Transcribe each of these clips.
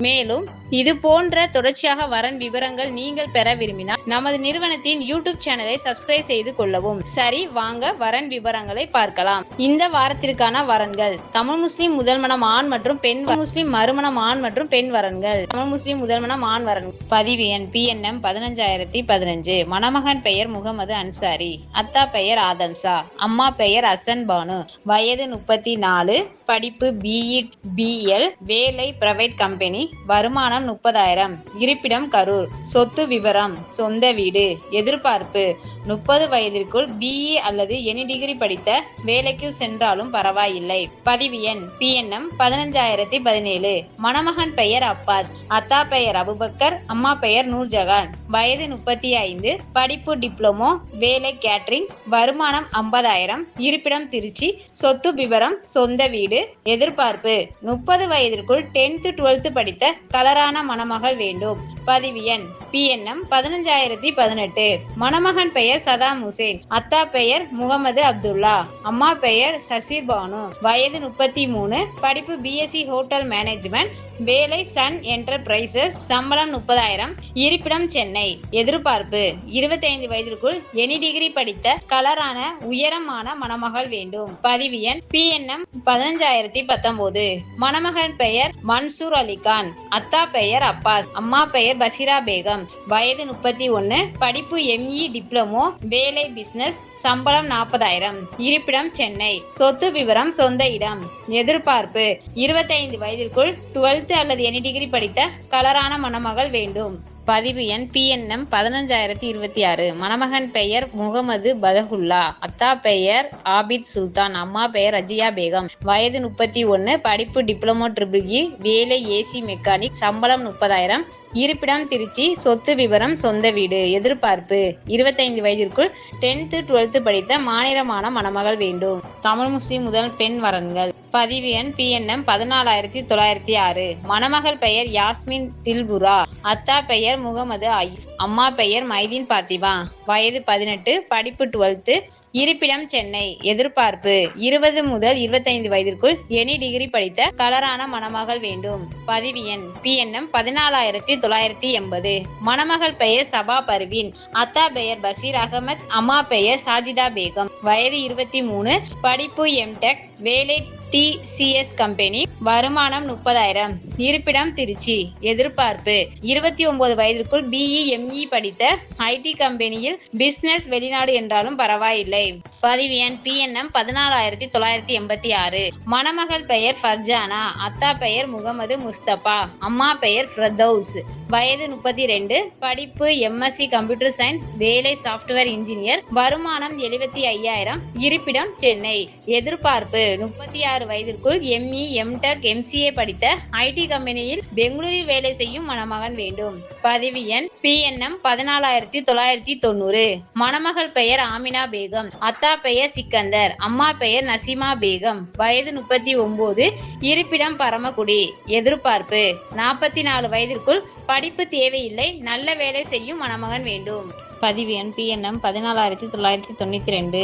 மேலும் இது போன்ற தொடர்ச்சியாக வரன் விவரங்கள் நீங்கள் பெற விரும்பினால் நமது நிறுவனத்தின் யூடியூப் சேனலை சப்ஸ்கிரைப் செய்து கொள்ளவும். சரி வாங்க வரன் விவரங்களை பார்க்கலாம். இந்த வாரத்திற்கான வரன்கள். தமிழ் முஸ்லிம் முதல்மனம் ஆண் மற்றும் பெண் முஸ்லிம் மறுமணம் ஆண் மற்றும் பெண் வரன்கள். தமிழ் முஸ்லிம் முதல்மனம் ஆண் வரன் பதிவு எண் பிஎன்எம் பதினஞ்சாயிரத்தி பதினஞ்சு. மணமகன் பெயர் முகமது அன்சாரி. அத்தா பெயர் ஆதம்சா. அம்மா பெயர் அசன் பானு. வயது முப்பத்தி நாலு. படிப்பு பிஇ பிஎல் வேலை பிரைவேட் கம்பெனி வருமானம் முப்பதாயிரம். இருப்பிடம் கரூர். சொத்து விவரம் சொந்த வீடு. எதிர்பார்ப்பு முப்பது வயதிற்குள் பிஇ அல்லது எனி டிகிரி படித்த வேலைக்கு சென்றாலும் பரவாயில்லை. பதிவு எண் பிஎன்எம் பதினஞ்சாயிரத்தி பதினேழு. மணமகன் பெயர் அப்பாஸ். அத்தா பெயர் அபுபக்கர். அம்மா பெயர் நூர்ஜஹான் வயது முப்பத்தி ஐந்து. படிப்பு டிப்ளமோ வேலை கேட்டரிங். வருமானம் ஐம்பதாயிரம். இருப்பிடம் திருச்சி. சொத்து விவரம் சொந்த வீடு. எதிர்பார்ப்பு முப்பது வயதிற்குள் டென்த் டுவெல்த் படித்த கலரான மணமகள் வேண்டும். பதிவு எண். பிஎன்எம் பதினஞ்சாயிரத்தி பதினெட்டு. மணமகன் பெயர் சதாம் ஹுசேன். அத்தா பெயர் முகமது அப்துல்லா. அம்மா பெயர் சசிர் பானு. வயது முப்பத்தி மூணு படிப்பு பிஎஸ்சி ஹோட்டல் மேனேஜ்மெண்ட் வேலை சன் என்டர்பிரைசஸ் சம்பளம் முப்பதாயிரம். இருப்பிடம் சென்னை. எதிர்பார்ப்பு. இருபத்தைந்து வயதிற்குள் எனி டிகிரி படித்த கலரான உயரமான மணமகள் வேண்டும். பதிவு எண். பிஎன்எம் பதினஞ்சாயிரத்தி பத்தொன்பது மணமகன் பெயர் மன்சூர் அலிகான் அத்தா பெயர் அப்பாஸ். அம்மா பெயர் பசிரா பேகம். வயது முப்பத்தி ஒன்னு படிப்பு எம்இ டிப்ளமோ வேலை பிசினஸ் சம்பளம் நாற்பதாயிரம் இருப்பிடம் சென்னை. சொத்து விவரம் சொந்த இடம். எதிர்பார்ப்பு. இருபத்தைந்து வயதிற்குள் டுவெல்த் அல்லது எனி டிகிரி படித்த கலரான மணமகள் வேண்டும். பதிவு எண் பிஎன்எம் பதினஞ்சாயிரத்தி இருபத்தி ஆறு. மணமகன் பெயர் முகமது பதகுல்லா. அத்தா பெயர் ஆபித் சுல்தான். அம்மா பெயர் அஜியா பேகம். வயது முப்பத்தி ஒன்னு. படிப்பு டிப்ளமோ ட்ரிபிள் இ. வேலை ஏசி மெக்கானிக். சம்பளம் முப்பதாயிரம். இருப்பிடம் திருச்சி. சொத்து விவரம் சொந்த வீடு. எதிர்பார்ப்பு இருபத்தைந்து வயதிற்குள் டென்த்து டுவெல்த்து படித்த மாநிலமான மணமகள் வேண்டும். தமிழ் முஸ்லிம் முதல் பெண் வரன்கள். பதிவு எண் பிஎன்எம் பதினாலாயிரத்தி தொள்ளாயிரத்தி ஆறு. மணமகள் பெயர் யாஸ்மின் தில்புரா. அத்தா பெயர் முகமது ஐப் அம்மா பெயர் மைதீன் பாத்திமா. வயது பதினெட்டு படிப்பு டுவெல்த்து இருப்பிடம் சென்னை. எதிர்பார்ப்பு இருபது முதல் இருபத்தைந்து வயதிற்குள் எனி டிகிரி படித்த கலரான மணமகள் வேண்டும். பதிவு எண் பிஎன்எம் பதினாலாயிரத்தி தொள்ளாயிரத்தி எண்பது. மணமகள் பெயர் சபா பர்வீன். அத்தா பெயர் பசீர் அகமத். அம்மா பெயர் சாஜிதா பேகம். வயது இருபத்தி மூணு படிப்பு எம்டெக் வேலை டிசிஎஸ் கம்பெனி வருமானம் முப்பதாயிரம். இருப்பிடம் திருச்சி. எதிர்பார்ப்பு. இருபத்தி ஒன்பது வயதிற்குள் பிஇ எம்இ படித்த ஐடி கம்பெனியில் பிசினஸ் வெளிநாடு என்றாலும் பரவாயில்லை. பதிவு எண் பிஎன்எம் பதினாலாயிரத்தி தொள்ளாயிரத்தி எண்பத்தி ஆறு. மணமகள் பெயர் ஃபர்ஜானா. அத்தா பெயர் முகமது முஸ்தபா. அம்மா பெயர் ஃபிரதௌஸ். வயது முப்பத்தி ரெண்டு படிப்பு எம்எஸ்சி கம்ப்யூட்டர் சயின்ஸ் வேலை சாஃப்ட்வேர் இன்ஜினியர் வருமானம் எழுபத்தி ஐயாயிரம். இருப்பிடம் சென்னை. எதிர்பார்ப்பு. முப்பத்தி ஆறு வயதிற்குள் எம்இ எம்டெக் எம்சிஏ படித்த ஐடி கம்பெனியில் பெங்களூரில் வேலை செய்யும் மணமகன் வேண்டும். பதிவு எண் பி பிஎன்எம் பதினாலாயிரத்தி தொள்ளாயிரத்தி தொண்ணூறு. மணமகள் பெயர் ஆமினா பேகம். அத்தா பெயர் சிக்கந்தர். அம்மா பெயர் நசிமா பேகம். வயது முப்பத்தி ஒன்பது இருப்பிடம் பரமக்குடி. எதிர்பார்ப்பு. நாற்பத்தி நாலு வயதிற்குள் படிப்பு தேவையில்லை. நல்ல வேலை செய்யும் மணமகன் வேண்டும். பதிவு எண் பிஎன்எம் பதினாலாயிரத்தி தொள்ளாயிரத்தி தொண்ணூத்தி ரெண்டு.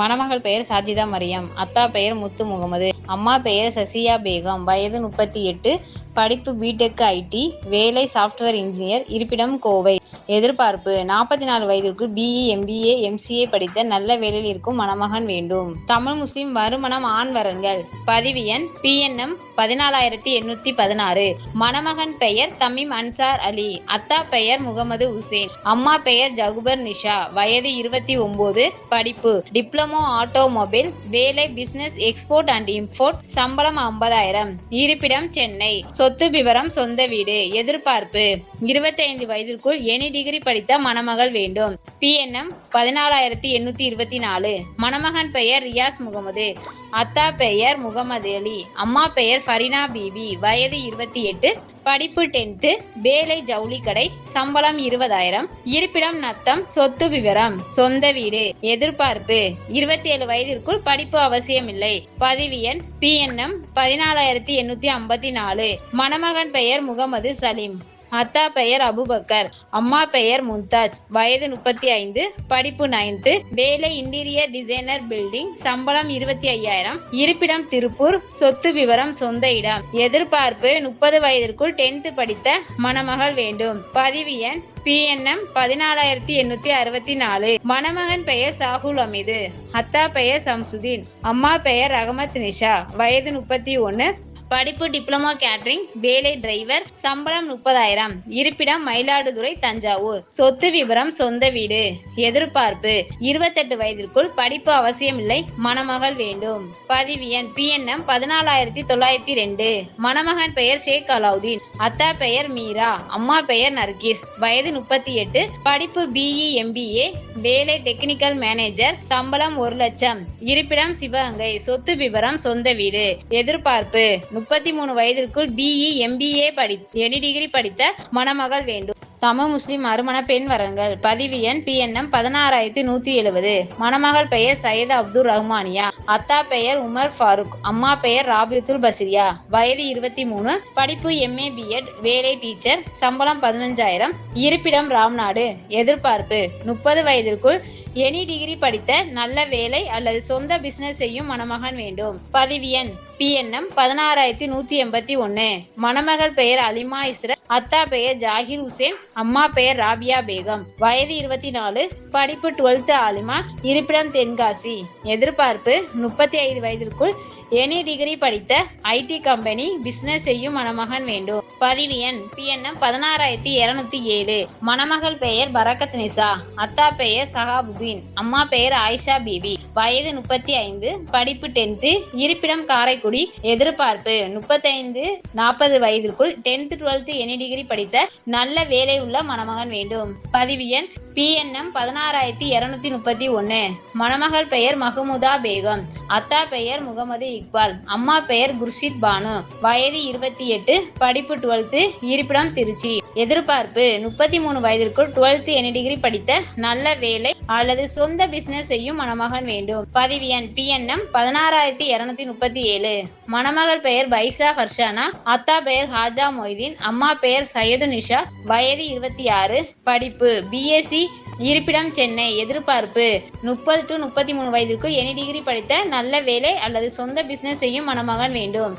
மணமகள் பெயர் சாஜிதா மரியம் அத்தா பெயர் முத்து முகமது அம்மா பெயர் சசியா பேகம் வயது முப்பத்தி எட்டு படிப்பு பிடெக் ஐடி வேலை சாஃப்ட்வேர் இன்ஜினியர் இருப்பிடம் கோவை. எதிர்பார்ப்பு. நாற்பத்தி நாலு வயதிற்கு பிஇ எம்பிஏ எம்சிஏ படித்த நல்ல வேலையில் இருக்கும் மணமகன் வேண்டும். தமிழ் முஸ்லிம் வருமணம் ஆண் வரன்கள். பதிவு எண் பிஎன்எம் பதினாலாயிரத்தி எண்ணூத்தி பதினாறு. மணமகன் பெயர் தமிம் அன்சார் அலி. அத்தா பெயர் முகமது உசேன். அம்மா பெயர் ஜகுபர் நிஷா. வயது இருபத்தி ஒன்பது படிப்பு. Diploma automobile. வேலை பிசினஸ் எக்ஸ்போர்ட் அண்ட் இம்போர்ட் சம்பளம் ஐம்பதாயிரம். இருப்பிடம் சென்னை. சொத்து விவரம் சொந்த வீடு. எதிர்பார்ப்பு. இருபத்தி ஐந்து வயதிற்குள் எனி டிகிரி படித்த மணமகள் வேண்டும். பிஎன்எம் பதினாலாயிரத்தி எண்ணூத்தி இருபத்தி நாலு. மணமகன் பெயர் ரியாஸ் முகமது. அத்தா பெயர் முகமது அலி. அம்மா பெயர் ஃபரினா பிபி. வயது இருபத்தி எட்டு. படிப்பு டென்த்து வேலை ஜவுளி கடை சம்பளம் இருபதாயிரம். இருப்பிடம் நத்தம். சொத்து விவரம். சொந்த வீடு. எதிர்பார்ப்பு. இருபத்தி ஏழு வயதிற்குள் படிப்பு அவசியமில்லை. பதிவு எண் பிஎன்எம் பதினாலாயிரத்தி எண்ணூத்தி ஐம்பத்தி நாலு. மணமகன் பெயர் முகமது சலீம். அத்தா பெயர் அபுபக்கர் அம்மா பெயர் மும்தாஜ். வயது முப்பத்தி ஐந்து படிப்பு நைன்த்து வேலை இன்டீரியர் டிசைனர் பில்டிங் சம்பளம் இருபத்தி ஐயாயிரம் இருப்பிடம் திருப்பூர் சொத்து விவரம் சொந்த இடம். எதிர்பார்ப்பு முப்பது வயதிற்குள் டென்த்து படித்த மணமகள் வேண்டும். பதிவு எண் பிஎன்எம் பதினாலாயிரத்தி எண்ணூத்தி அறுபத்தி நாலு. மணமகன் பெயர் சாகுல் அமீது. அத்தா பெயர் சம்சுதீன். அம்மா பெயர் ரஹமத் நிஷா. வயது முப்பத்தி ஒன்னு படிப்பு டிப்ளமோ கேட்டரிங் வேலை டிரைவர் சம்பளம் முப்பதாயிரம். இருப்பிடம் மயிலாடுதுறை தஞ்சாவூர். சொத்து விவரம் சொந்த வீடு. எதிர்பார்ப்பு இருபத்தெட்டு வயதிற்குள் படிப்பு அவசியமில்லை மணமகள் வேண்டும். பதிவு எண் பிஎன்எம் பதினாலாயிரத்தி தொள்ளாயிரத்தி ரெண்டு. மணமகன் பெயர் ஷேக் அலாவுதீன். அத்தா பெயர் மீரா. அம்மா பெயர் நர்கிஸ். வயது முப்பத்தி எட்டு. படிப்பு பிஇ எம்பிஏ வேலை டெக்னிக்கல் மேனேஜர் சம்பளம் ஒரு லட்சம். இருப்பிடம் சிவகங்கை. சொத்து விவரம் சொந்த வீடு. எதிர்பார்ப்பு முப்பத்தி மூணு வயதிற்குள் பிஇ எம்பிஏ படி எனி டிகிரி படித்த மணமகள் வேண்டும். தமிழ் முஸ்லிம் மறுமண பெண் வரங்கள் பதிவு எண் பிஎன்எம் பதினாறாயிரத்தி நூத்தி எழுபது மணமகள் பெயர் சையத் அப்துல் ரஹ்மானியா. அத்தா பெயர் உமர் ஃபாரூக். அம்மா பெயர் ராபித்துல் பசிரியா. வயது இருபத்தி மூணு படிப்பு எம்ஏ பிஎட் வேலை டீச்சர். சம்பளம் பதினஞ்சாயிரம். இருப்பிடம் ராம்நாடு. எதிர்பார்ப்பு. முப்பது வயதிற்குள் எனி டிகிரி படித்த நல்ல வேலை அல்லது சொந்த பிசினஸ் செய்யும் மணமகன் வேண்டும். பதிவு எண் பிஎன்எம் பதினாறாயிரத்தி நூத்தி எண்பத்தி ஒன்னு. மணமகள் பெயர் அலிமா இஸ்ர. அத்தா பெயர் ஜாகிர் ஹுசேன் அம்மா பெயர் ராபியா பேகம். வயது இருபத்தி நாலு படிப்பு டுவெல்த் ஆலிமா இருப்பிடம் தென்காசி. எதிர்பார்ப்பு முப்பத்தி ஐந்து வயதிற்குள் எனி டிகிரி படித்த ஐடி கம்பெனி பிசினஸ் செய்யும் மணமகன் வேண்டும். பதிவு எண் பிஎன்எம் பதினாறாயிரத்தி இருநூத்தி ஏழு. மணமகள் பெயர் பரக்கத் நிசா அத்தா பெயர் சஹாபுதீன் அம்மா பெயர் ஆயிஷா பிபி. வயது முப்பத்தி ஐந்து படிப்பு டென்த்து இருப்பிடம் காரைக்குடி. எதிர்பார்ப்பு முப்பத்தைந்து நாற்பது வயதிற்குள் டென்த் டுவெல்த் எனி டிகிரி படித்த நல்ல வேலை உள்ள மணமகன் வேண்டும். பதிவு எண் பிஎன்எம் பதினாறாயிரத்தி இருநூத்தி முப்பத்தி ஒன்னு. மணமகள் பெயர் மஹமுதா பேகம். அத்தா பெயர் முகமது இக்பால். அம்மா பெயர் குர்ஷித் பானு. வயது இருபத்தி எட்டு படிப்பு டுவெல்த்து இருப்பிடம் திருச்சி. எதிர்பார்ப்பு முப்பத்தி மூணு வயதிற்குள் டுவெல்த் எனி டிகிரி படித்த நல்ல வேலை அல்லது சொந்த பிசினஸ் செய்யும் மணமகன் வேண்டும். பதிவு எண் பிஎன்எம் பதினாறாயிரத்தி இருநூத்தி முப்பத்தி ஏழு. மணமகள் பெயர் பைசா ஃபர்ஷானா. அத்தா பெயர் ஹாஜா மொய்தீன். அம்மா பெயர் பெயர் சையது நிஷா. வயது இருபத்தி ஆறு படிப்பு பிஎஸ்சி இருப்பிடம் சென்னை. எதிர்பார்ப்பு. முப்பது டு முப்பத்தி மூணு வயதிற்கு எனி டிகிரி படித்த நல்ல வேலை அல்லது சொந்த பிசினஸ் செய்யும் மணமகன் வேண்டும்.